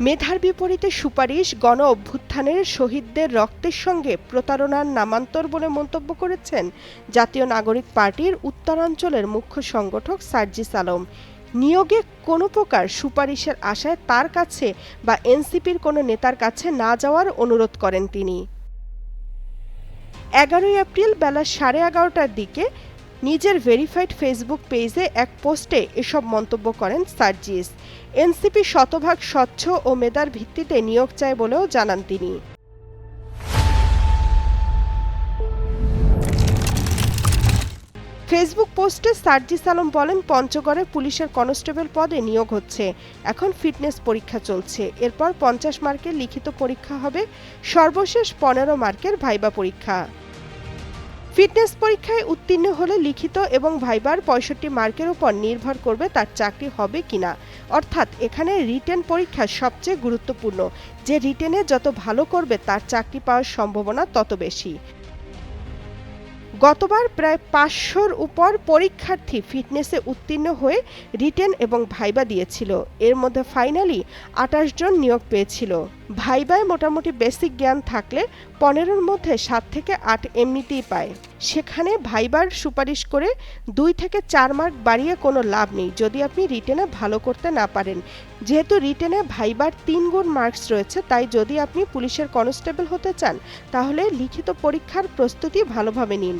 মেধার বিপরীতে সুপারিশ গণ অভ্যুত্থানের শহীদদের রক্তের সঙ্গে প্রতারণার নামান্তর বলে মন্তব্য করেছেন জাতীয় নাগরিক পার্টির উত্তরাঞ্চলের মুখ্য সংগঠক সার্জিস আলম। নিয়োগে কোনো প্রকার সুপারিশের আশায় তার কাছে বা এনসিপির কোনো নেতার কাছে না যাওয়ার অনুরোধ করেন তিনি। এগারোই এপ্রিল বেলা সাড়ে এগারোটার দিকে নিজের ভেরিফাইড ফেসবুক পেজে এক পোস্টে এসব মন্তব্য করেন সার্জিস। এনসিপি শতভাগ স্বচ্ছ ও মেধার ভিত্তিতে নিয়োগ চায় বলেও জানান তিনি। ফেসবুক পোস্টে সার্জিস আলম বলেন, পঞ্চগড়ে পুলিশের কনস্টেবল পদে নিয়োগ হচ্ছে। এখন ফিটনেস পরীক্ষা চলছে। এরপর পঞ্চাশ মার্কের লিখিত পরীক্ষা হবে। সর্বশেষ পনেরো মার্কের ভাইবা পরীক্ষা। ফিটনেস পরীক্ষায় উত্তীর্ণ হলে লিখিত এবং ভাইবার পঁয়ষট্টি মার্কের উপর নির্ভর করবে তার চাকরি হবে কিনা। অর্থাৎ এখানে রিটেন পরীক্ষা সবচেয়ে গুরুত্বপূর্ণ। যে রিটেনে যত ভালো করবে তার চাকরি পাওয়ার সম্ভাবনা তত বেশি। গতবার প্রায় পাঁচশোর উপর পরীক্ষার্থী ফিটনেসে উত্তীর্ণ হয়ে রিটেন এবং ভাইবা দিয়েছিল। এর মধ্যে ফাইনালি আটাশ জন নিয়োগ পেয়েছিল। ভাইবায় মোটামুটি বেসিক জ্ঞান থাকলে পনেরোর মধ্যে সাত থেকে আট এমনিতেই পায়। সেখানে ভাইবার সুপারিশ করে দুই থেকে চার মার্ক বাড়িয়ে কোনো লাভ নেই, যদি আপনি রিটেনে ভালো করতে না পারেন। যেহেতু রিটেনে ভাইবার তিন গুণ মার্কস রয়েছে, তাই যদি আপনি পুলিশের কনস্টেবল হতে চান, তাহলে লিখিত পরীক্ষার প্রস্তুতি ভালোভাবে নিন।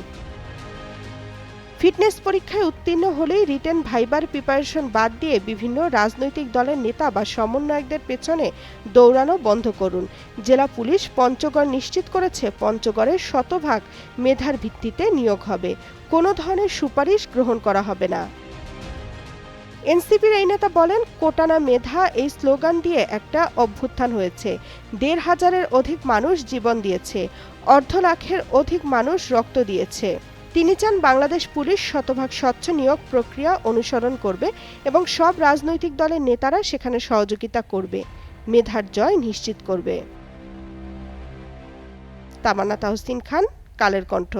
ফিটনেস পরীক্ষায় উত্তীর্ণ হলেই রিটেন ভাইবার প্রিপারেশন বাদ দিয়ে বিভিন্ন রাজনৈতিক দলের নেতা বা সমন্বয়কদের পেছনে দৌড়ানো বন্ধ করুন। জেলা পুলিশ পঞ্চগড় নিশ্চিত করেছে পঞ্চগড়ের শতভাগ মেধার ভিত্তিতে নিয়োগ হবে। কোনো ধরনের সুপারিশ গ্রহণ করা হবে না। এনসিপির এই নেতা বলেন, কোটানা মেধা এই স্লোগান দিয়ে একটা অভ্যুত্থান হয়েছে। দেড় হাজারের অধিক মানুষ জীবন দিয়েছে। অর্ধ লাখের অধিক মানুষ রক্ত দিয়েছে। তিনি চান বাংলাদেশ পুলিশ শতভাগ স্বচ্ছ নিয়োগ প্রক্রিয়া অনুসরণ করবে এবং সব রাজনৈতিক দলের নেতারা সেখানে সহযোগিতা করবে। মেধার জয় নিশ্চিত করবে। তামান্না তাহসিন খান, কালের কণ্ঠ।